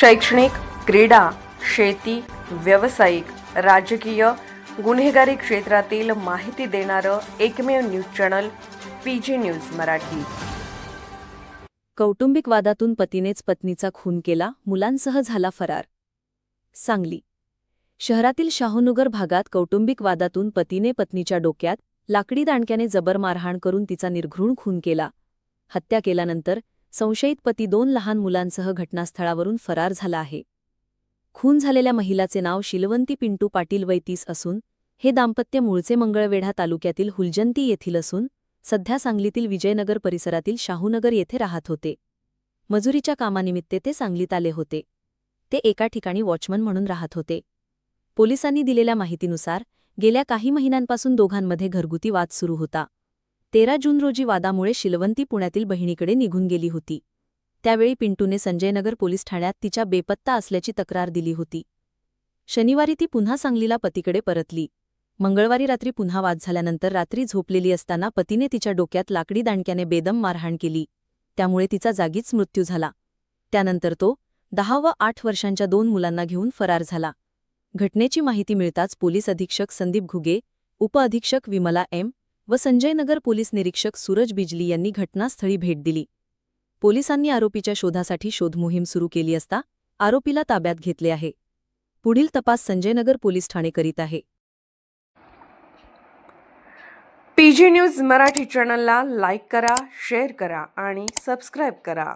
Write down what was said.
शैक्षणिक क्रीडा शेती व्यावसायिक राजकीय गुन्हेगारी क्षेत्रातील माहिती देणारं एकमेव news channel P G news Marathi. कौटुंबिक वादातून पतीनेच पत्नीचा खून केला मुलांसह झाला फरार. सांगली. शहरातील शाहूनगर भागात कौटुंबिक वादातून पतीने पत्नीच्या डोक्यात लाकडी दांडक्याने जबर मारहाण करून तिचा निर्घृण खून केला. हत्या केल्यानंतर संशयित पती दोन लहान मुलांसह घटनास्थळावरून फरार झाला आहे. खून झालेल्या महिलाचे नाव शिलवंती पिंटू पाटील वैतीस असून हे दाम्पत्य मूळचे मंगळवेढा तालुक्यातील हुलजंती येथील असून सध्या सांगलीतील विजयनगर परिसरातील शाहूनगर येथे राहत होते. मजुरीच्या कामानिमित्त ते सांगलीत आले होते. ते एका ठिकाणी वॉचमन म्हणून राहत होते. पोलिसांनी दिलेल्या माहितीनुसार गेल्या काही महिन्यांपासून दोघांमध्ये घरगुती वाद सुरू होता. तेरा जून रोजी वादामुळे शिलवंती पुण्यातील बहिणीकडे निघून गेली होती. त्यावेळी पिंटूने संजयनगर पोलीस ठाण्यात तिच्या बेपत्ता असल्याची तक्रार दिली होती. शनिवारी ती पुन्हा सांगलीला पतीकडे परतली. मंगळवारी रात्री पुन्हा वाद झाल्यानंतर रात्री झोपलेली असताना पतीने तिच्या डोक्यात लाकडी दांडक्याने बेदम मारहाण केली. त्यामुळे तिचा जागीच मृत्यू झाला. त्यानंतर तो दहा व आठ वर्षांच्या दोन मुलांना घेऊन फरार झाला. घटनेची माहिती मिळताच पोलीस अधीक्षक संदीप घुगे उपअधीक्षक विमला एम व संजयनगर पोलीस निरीक्षक सूरज बिजली यांनी घटनास्थळी भेट दिली. पोलिसांनी आरोपीच्या शोधासाठी शोधमोहीम सुरू केली असता आरोपीला ताब्यात घेतले आहे. पुढील तपास संजयनगर पोलीस ठाणे करीत आहे. पीजी न्यूज मराठी चॅनलला लाईक करा शेअर करा आणि सबस्क्राईब करा.